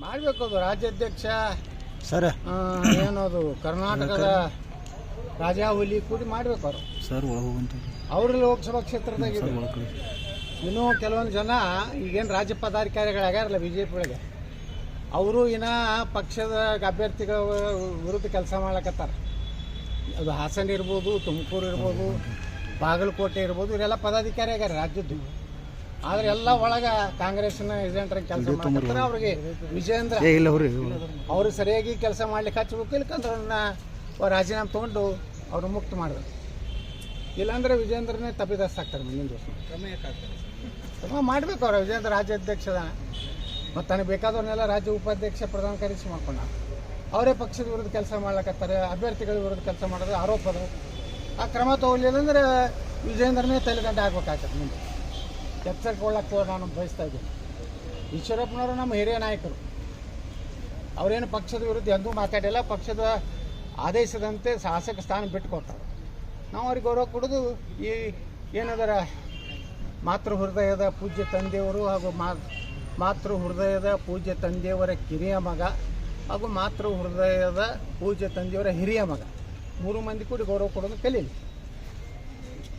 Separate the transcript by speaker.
Speaker 1: ಮಾಡಬೇಕು ಅದು ರಾಜ್ಯಾಧ್ಯಕ್ಷ.
Speaker 2: ಸರ್.
Speaker 1: ಆ, ಏನದು ಕರ್ನಾಟಕದ ರಾಜಾಹುಲಿ ಕೂಡಿ ಮಾಡ್ಬೇಕು ಅವರು.
Speaker 2: ಸರ್ ಅವರು ಹೋಗಂತ
Speaker 1: ಅವ್ರ. ಲೋಕಸಭಾ ಕ್ಷೇತ್ರದಾಗ ಇನ್ನೂ ಕೆಲವೊಂದು ಜನ ಈಗೇನು ರಾಜ್ಯ ಪದಾಧಿಕಾರಿಗಳಾಗ್ಯಾರಲ್ಲ ಬಿ ಜೆ ಪಿ ಒಳಗೆ. ಅವರು ಇನ್ನ ಪಕ್ಷದ ಅಭ್ಯರ್ಥಿಗಳ ವಿರುದ್ಧ ಕೆಲಸ ಮಾಡ್ಲಕತ್ತಾರ. ಅದು ಹಾಸನ ಇರ್ಬೋದು ತುಮಕೂರು ಇರ್ಬೋದು ಬಾಗಲಕೋಟೆ ಇರ್ಬೋದು ಇವರೆಲ್ಲ ಪದಾಧಿಕಾರಿ ಆಗ್ಯಾರ ರಾಜ್ಯದ್ದು. ಆದ್ರೆ ಎಲ್ಲ ಒಳಗ ಕಾಂಗ್ರೆಸ್ನ ಏಜೆಂಟ್ರ ಕೆಲಸ ಮಾಡ್ತಾರೆ ಅವ್ರಿಗೆ ವಿಜೇಂದ್ರ
Speaker 2: ಅವ್ರು
Speaker 1: ಸರಿಯಾಗಿ ಕೆಲಸ ಮಾಡ್ಲಿಕ್ಕೆ ಹಚ್ಚಬೇಕು ಇಲ್ಕಂದ್ರೆ ಅವ್ರನ್ನ ಅವ್ರು ರಾಜೀನಾಮೆ ತಗೊಂಡು ಅವ್ರು ಮುಕ್ತ ಮಾಡಬೇಕು. ಇಲ್ಲಾಂದ್ರೆ ವಿಜೇಂದ್ರನೇ ತಪ್ಪಿದಸ್ತ ಆಗ್ತಾರೆ ಮುಂದಿನ ದಿವಸ. ಕ್ರಮ ಮಾಡ್ಬೇಕು ಅವ್ರ ವಿಜೇಂದ್ರ ರಾಜ್ಯಾಧ್ಯಕ್ಷದ. ಮತ್ತು ತನಗೆ ಬೇಕಾದವ್ರನ್ನೆಲ್ಲ ರಾಜ್ಯ ಉಪಾಧ್ಯಕ್ಷ ಪ್ರಧಾನ ಕಾರ್ಯದರ್ಶಿ ಮಾಡ್ಕೊಂಡ ಅವರೇ ಪಕ್ಷದ ವಿರುದ್ಧ ಕೆಲಸ ಮಾಡ್ಲಕತ್ತಾರೆ ಅಭ್ಯರ್ಥಿಗಳ ವಿರುದ್ಧ ಕೆಲಸ ಮಾಡೋದು ಆರೋಪದ. ಆ ಕ್ರಮ ತಗೊಳ್ಳಿಲ್ಲ ಅಂದ್ರೆ ವಿಜೇಂದ್ರನೇ ತಲೆಗಂಟೆ ಆಗ್ಬೇಕಾಗ್ತದೆ ಮುಂದೆ. ಎಚ್ಚರಿಕೊಳ್ಳಕ್ಕೆ ನಾನು ಬಯಸ್ತಾ ಇದ್ದೀನಿ. ಈಶ್ವರಪ್ಪನವರು ನಮ್ಮ ಹಿರಿಯ ನಾಯಕರು. ಅವರೇನು ಪಕ್ಷದ ವಿರುದ್ಧ ಎಂದೂ ಮಾತಾಡಿಲ್ಲ, ಪಕ್ಷದ ಆದೇಶದಂತೆ ಶಾಸಕ ಸ್ಥಾನ ಬಿಟ್ಟುಕೊಡ್ತಾರೆ ನಾವು ಅವ್ರಿಗೆ ಗೌರವ ಕೊಡೋದು ಈ ಏನದರ ಮಾತೃ ಹೃದಯದ ಪೂಜ್ಯ ತಂದೆಯವರು ಹಾಗೂ ಮಾ ಮಾತೃ ಹೃದಯದ ಪೂಜ್ಯ ತಂದೆಯವರ ಕಿರಿಯ ಮಗ ಹಾಗೂ ಮಾತೃ ಹೃದಯದ ಪೂಜ್ಯ ತಂದೆಯವರ ಹಿರಿಯ ಮಗ. ಮೂರು ಮಂದಿ ಕೂಡ ಗೌರವ ಕೊಡೋದು ಕಲೀಲಿ